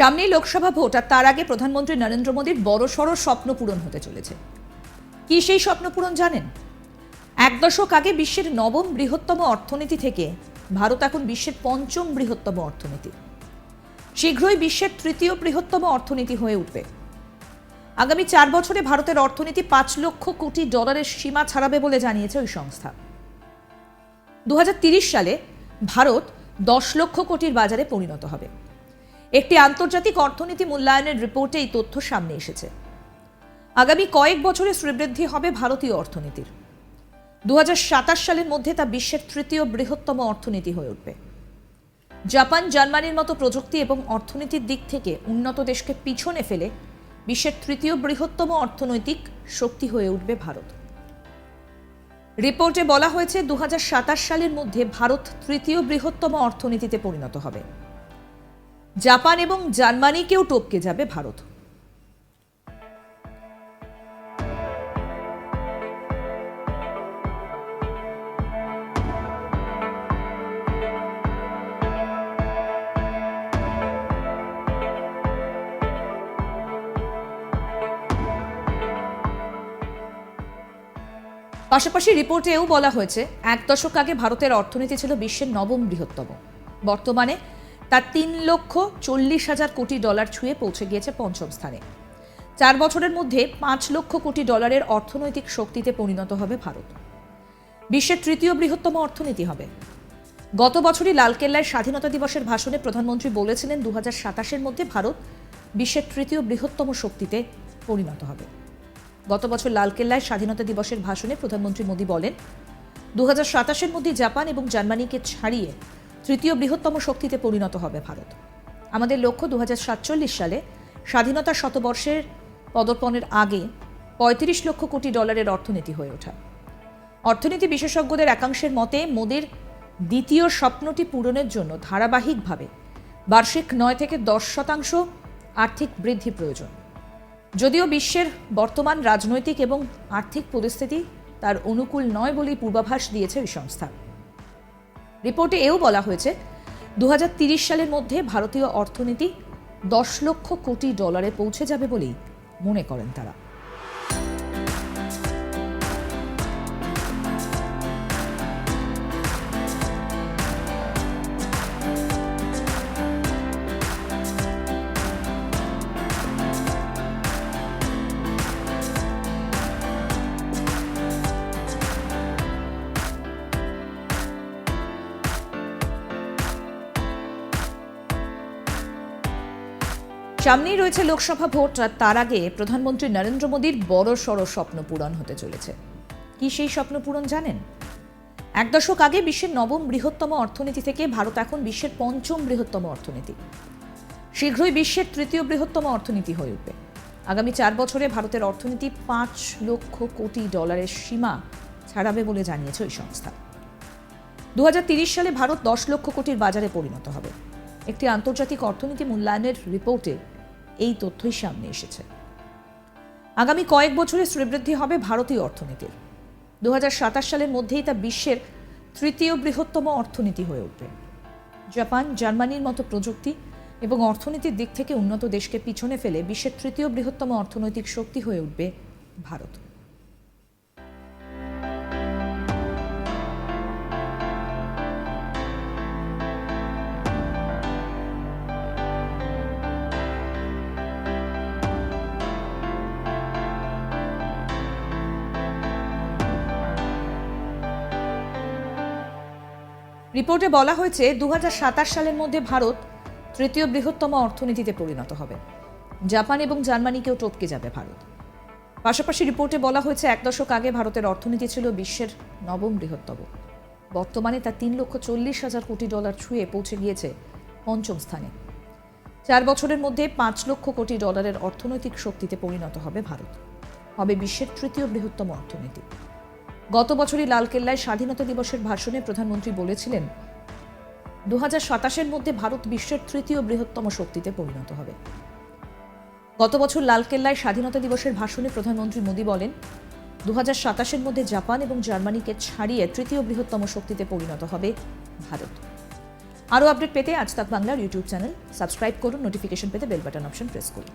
সামনেই লোকসভা ভোট আর তার আগে প্রধানমন্ত্রী নরেন্দ্র মোদীর বড়সড় স্বপ্ন পূরণ হতে চলেছে। কি সেই স্বপ্ন পূরণ জানেন? এক দশক আগে বিশ্বের নবম বৃহত্তম অর্থনীতি থেকে ভারত এখন বিশ্বের পঞ্চম বৃহত্তম অর্থনীতি। শীঘ্রই বিশ্বের তৃতীয় বৃহত্তম অর্থনীতি হয়ে উঠবে। আগামী চার বছরে ভারতের অর্থনীতি পাঁচ লক্ষ কোটি ডলারের সীমা ছাড়াবে বলে জানিয়েছে ওই সংস্থা। দু সালে ভারত দশ লক্ষ কোটির বাজারে পরিণত হবে। একটি আন্তর্জাতিক অর্থনীতি মূল্যায়নের রিপোর্টে এই তথ্য সামনে এসেছে। আগামী কয়েক বছরে শ্রীবৃদ্ধি হবে ভারতীয় অর্থনীতির। দু হাজার সাতাশ সালের মধ্যে তা বিশ্বের তৃতীয় বৃহত্তম অর্থনীতি হয়ে উঠবে। জাপান, জার্মানির মতো প্রযুক্তি এবং অর্থনীতির দিক থেকে উন্নত দেশকে পিছনে ফেলে বিশ্বের তৃতীয় বৃহত্তম অর্থনৈতিক শক্তি হয়ে উঠবে ভারত। রিপোর্টে বলা হয়েছে দু হাজার সাতাশ সালের মধ্যে ভারত তৃতীয় বৃহত্তম অর্থনীতিতে পরিণত হবে। জাপান এবং জার্মানিকেও টপকে যাবে ভারত। পাশাপাশি রিপোর্টেও বলা হয়েছে, এক দশক আগে ভারতের অর্থনীতি ছিল বিশ্বের নবম বৃহত্তম। বর্তমানে তা তিন লক্ষ চল্লিশ হাজার কোটি ডলার ছুঁয়ে পৌঁছে গিয়েছে পঞ্চম স্থানে। চার বছরের মধ্যে পাঁচ লক্ষ কোটি ডলারের অর্থনৈতিক শক্তিতে পরিণত হবে ভারত। বিশ্বের তৃতীয় বৃহত্তম অর্থনীতি হবে। গত বছরই লালকেল্লায় স্বাধীনতা দিবসের ভাষণে প্রধানমন্ত্রী বলেছিলেন দু হাজার মধ্যে ভারত বিশ্বের তৃতীয় বৃহত্তম শক্তিতে পরিণত হবে। গত বছর লালকেল্লায় স্বাধীনতা দিবসের ভাষণে প্রধানমন্ত্রী মোদী বলেন দু হাজার সাতাশের মধ্যে জাপান এবং জার্মানিকে ছাড়িয়ে তৃতীয় বৃহত্তম শক্তিতে পরিণত হবে ভারত। আমাদের লক্ষ্য দু হাজার সাতচল্লিশ সালে স্বাধীনতা শতবর্ষের পদর্পণের আগে পঁয়ত্রিশ লক্ষ কোটি ডলারের অর্থনীতি হয়ে ওঠা। অর্থনীতি বিশেষজ্ঞদের একাংশের মতে, মোদির দ্বিতীয় স্বপ্নটি পূরণের জন্য ধারাবাহিকভাবে বার্ষিক নয় থেকে দশ শতাংশ আর্থিক বৃদ্ধি প্রয়োজন। যদিও বিশ্বের বর্তমান রাজনৈতিক এবং আর্থিক পরিস্থিতি তার অনুকূল নয় বলেই পূর্বাভাস দিয়েছে ওই সংস্থা। রিপোর্টে এও বলা হয়েছে দু সালের মধ্যে ভারতীয় অর্থনীতি দশ লক্ষ কোটি ডলারে পৌঁছে যাবে বলেই মনে করেন তারা। সামনেই রয়েছে লোকসভা ভোট, আর তার আগে প্রধানমন্ত্রী নরেন্দ্র মোদীর বড় সড় স্বপ্ন পূরণ হতে চলেছে। কি সেই স্বপ্ন পূরণ জানেন? এক দশক আগে বিশ্বের নবম বৃহত্তম অর্থনীতি থেকে ভারত এখন বিশ্বের পঞ্চম বৃহত্তম অর্থনীতি। শীঘ্রই বিশ্বের তৃতীয় বৃহত্তম অর্থনীতি হয়ে উঠবে। আগামী চার বছরে ভারতের অর্থনীতি পাঁচ লক্ষ কোটি ডলারের সীমা ছাড়াবে বলে জানিয়েছে ওই সংস্থা। দু সালে ভারত দশ লক্ষ কোটির বাজারে পরিণত হবে। একটি আন্তর্জাতিক অর্থনীতি মূল্যায়নের রিপোর্টে এই তথ্যই সামনে এসেছে। আগামী কয়েক বছরে শ্রীবৃদ্ধি হবে ভারতীয় অর্থনীতির। দু হাজার সাতাশ সালের মধ্যেই তা বিশ্বের তৃতীয় বৃহত্তম অর্থনীতি হয়ে উঠবে। জাপান, জার্মানির মতো প্রযুক্তি এবং অর্থনীতির দিক থেকে উন্নত দেশকে পিছনে ফেলে বিশ্বের তৃতীয় বৃহত্তম অর্থনৈতিক শক্তি হয়ে উঠবে ভারত। রিপোর্টে বলা হয়েছে দু হাজার সাতাশ সালের মধ্যে ভারত তৃতীয় বৃহত্তম অর্থনীতিতে পরিণত হবে। জাপান এবং জার্মানিকেও টপকে যাবে ভারত। পাশাপাশি রিপোর্টে বলা হয়েছে, এক দশক আগে ভারতের অর্থনীতি ছিল বিশ্বের নবম বৃহত্তম। বর্তমানে তা তিন লক্ষ চল্লিশ হাজার কোটি ডলার ছুঁয়ে পৌঁছে গিয়েছে পঞ্চম স্থানে। চার বছরের মধ্যে পাঁচ লক্ষ কোটি ডলারের অর্থনৈতিক শক্তিতে পরিণত হবে ভারত। হবে বিশ্বের তৃতীয় বৃহত্তম অর্থনীতি। গত বছরই লালকেল্লায় স্বাধীনতা দিবসের ভাষণে প্রধানমন্ত্রী বলেছিলেন দু হাজার মধ্যে ভারত বিশ্বের তৃতীয় বৃহত্তম শক্তিতে পরিণত হবে। গত বছর লালকেল্লায় স্বাধীনতা দিবসের ভাষণে প্রধানমন্ত্রী মোদী বলেন দু হাজার মধ্যে জাপান এবং জার্মানিকে ছাড়িয়ে তৃতীয় বৃহত্তম শক্তিতে পরিণত হবে ভারত। আরও আপডেট পেতে আজ তাক বাংলার ইউটিউব চ্যানেল, সাবস্ক্রাইব করুন, নোটিফিকেশন পেতে বেল বাটন অপশন প্রেস করুন।